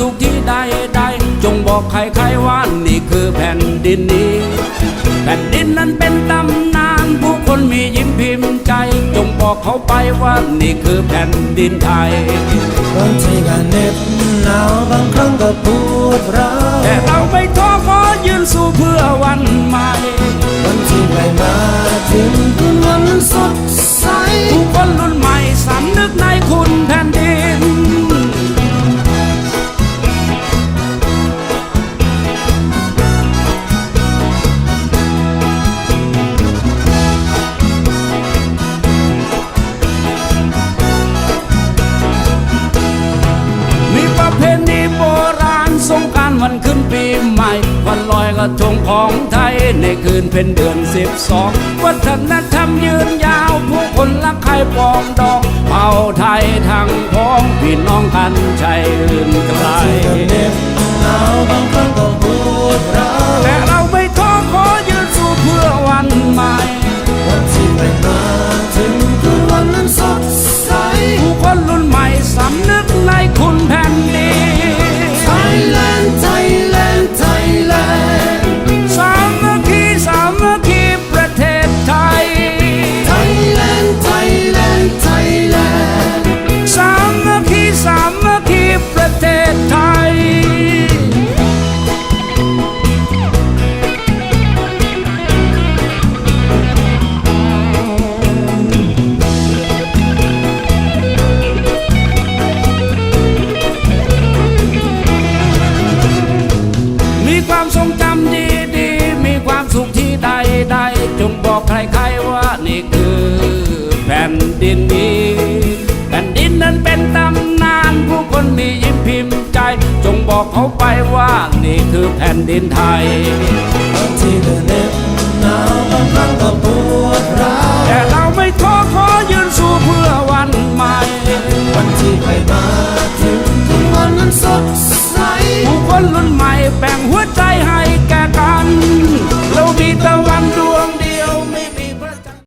สุขที่ใดใดจงบอกใครใครๆว่านี่คือแผ่นดินนี้ แผ่นดินนั้นเป็นตำนานผู้คนมียิ้มพิมพ์ใจ จงบอกเขาไปว่านี่คือแผ่นดินไทยบางทีก็เหน็บหนาวบางครั้งก็ปวดร้าวแต่เราไม่ท้อขอยืนสู้เพื่อวันใหม่วันที่ใกล้มาถึงคืนวันสด ปีใหม่ วันลอยกระทงของไทย ในคืนเป็นเดือนสิบสองวัฒนธรรมยืนยาวผู้คนละใครปองดองเผ่าไทยทางพ้องพี่น้องกันใจอื่นไกล ผ่นดินนี้แผ่นดินนั้นเป็นตำนาน ผู้คนมียิ้มพิมพ์ใจ จงบอกเขาไปว่านี่คือแผ่นดินไทย